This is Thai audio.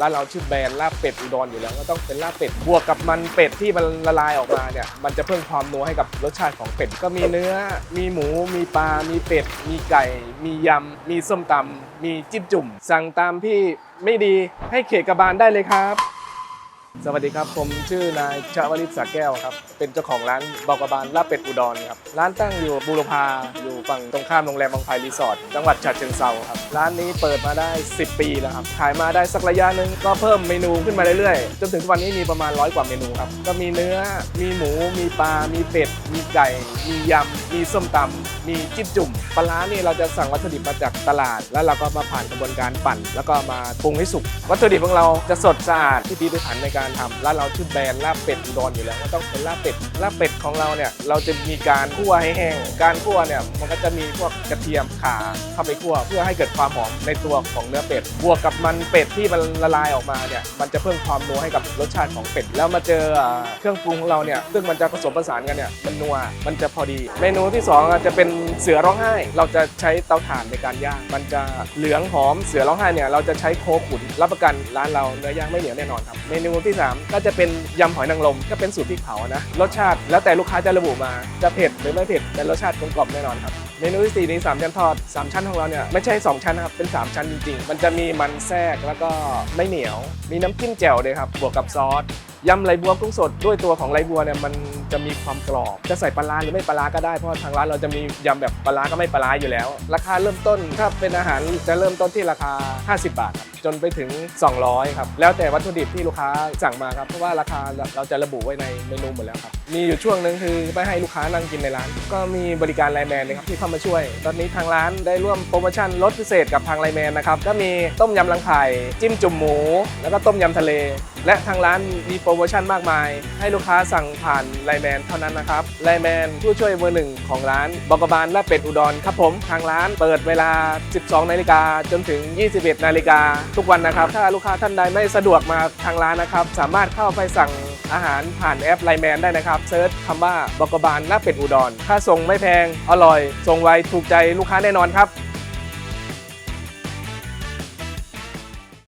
ร้านเราชื่อแบรนด์ลาบเป็ดอุดรอยู่แล้วก็ต้องเป็นลาบเป็ดบวกกับมันเป็ดที่มันละลายออกมาเนี่ยมันจะเพิ่มความนัวให้กับรสชาติของเป็ดก็มีเนื้อ มีหมู มีปลา มีเป็ด มีไก่ มียำ มีส้มตำมีจิ้มจุ่ม สั่งตามพี่ไม่ดีให้เขตกระบาลได้เลยครับ สวัสดีครับ ผมชื่อนายชาวลิตสาแก้วครับ เป็นเจ้าของร้านบอกกบาลลาบเป็ดอุดรครับ ร้านตั้งอยู่บูรพา อยู่ฝั่งตรงข้ามโรงแรมบางไพรีสอร์ท จังหวัดฉะเชิงเซาครับ ร้านนี้เปิดมาได้ 10 ปีแล้วครับ ขายมาได้สักระยะหนึ่งก็เพิ่มเมนูขึ้นมาเรื่อยๆ จนถึงทุกวันนี้มีประมาณร้อยกว่าเมนูครับ ก็มีเนื้อ มีหมู มีปลา มีเป็ด มีไก่ มียำ มีส้มตำ มีจิ้มจุ่ม ปลาร้านี่เราจะสั่งวัตถุดิบมาจากตลาด แล้วเราก็มาผ่านกระบวนการปั่น แล้วก็มาปรุงให้สุก วัตถุดิบของเราจะสดสะอาดที่พิถีพิถันในการทำร้านเราชื่อแบรนด์ลาบเป็ดอุดรอยู่แล้วก็ต้องเป็นลาบเป็ดลาบเป็ดของเราเนี่ยเราจะมีการคั่วให้แห้ง การคั่วเนี่ยมันก็จะมีพวกกระเทียมข่าเข้าไปคั่วเพื่อให้เกิดความหอมในตัวของเนื้อเป็ดบวกกับมันเป็ดที่มันละลายออกมาเนี่ยมันจะเพิ่มความนัวให้กับรสชาติของเป็ดแล้วมาเจอเครื่องปรุงของเราเนี่ยซึ่งมันจะผสมผสานกันเนี่ยมันนัวมันจะพอดี เมนูที่สองจะเป็นเสือร้องไห้ เราจะใช้เตาถ่านในการย่างมันจะเหลืองหอมเสือร้องไห้เนี่ยเราจะใช้โคขุนรับประกันร้านเราเนื้อย่างไม่เหนียวแน่นอนครับเมนูที่สามก็จะเป็นยำหอยนางรมก็เป็นสูตรพริกเผานะรสชาติแล้วแต่ลูกค้าจะระบุมาจะเผ็ดหรือไม่เผ็ดแต่รสชาติกลมกล่อมแน่นอนครับเมนูที่สี่นี้สามชั้นทอดสามชั้นของเราเนี่ยไม่ใช่สองชั้นนะครับเป็นสามชั้นจริงๆ มันจะมีมันแทรกแล้วก็ไม่เหนียว มีน้ำจิ้มแจ่วเลยครับบวกกับซอสยำไหลบัวกุ้งสดด้วยตัวของไหลบัวเนี่ยมันจะมีความกรอบ จะใส่ปลาร้าหรือไม่ปลาร้าก็ได้เพราะทางร้านเราจะมียำแบบปลาร้าก็ไม่ปลาร้าอยู่แล้ว ราคาเริ่มต้นถ้าเป็นอาหารจะเริ่มต้นที่ราคา 50 บาทครับ จนไปถึง 200 ครับ แล้วแต่วัตถุดิบที่ลูกค้าสั่งมาครับ เพราะว่าราคาเราจะระบุไว้ในเมนูหมดแล้วครับ มีอยู่ช่วงหนึ่งคือไปให้ลูกค้านั่งกินในร้าน ก็มีบริการไลแมนเลยครับที่เข้ามาช่วย ตอนนี้ทางร้านได้ร่วมโปรโมชั่นลดพิเศษกับทางไลแมนนะครับ ก็มีต้มยำลังไข่จิ้มจุ่มหมู แล้วก็ต้มยำทะเล และทางร้านมีโปรโมชั่นมากมาย ให้ลูกค้าสั่งผ่านไลแมนเท่านั้นนะครับไลแมนผู้ช่วยเบอร์หนึ่งของร้านบกบาลและเป็ดอุดรครับผมทางร้านเปิดเวลา 12 นาฬิกาจนถึง 21 นาฬิกาทุกวันนะครับ ถ้าลูกค้าท่านใดไม่สะดวกมาทางร้านนะครับ สามารถเข้าไปสั่งอาหารผ่านแอปไลแมนได้นะครับเซิร์ชคำว่าบกบาลและเป็ดอุดรค่าส่งไม่แพงอร่อยส่งไวถูกใจลูกค้าแน่นอนครับ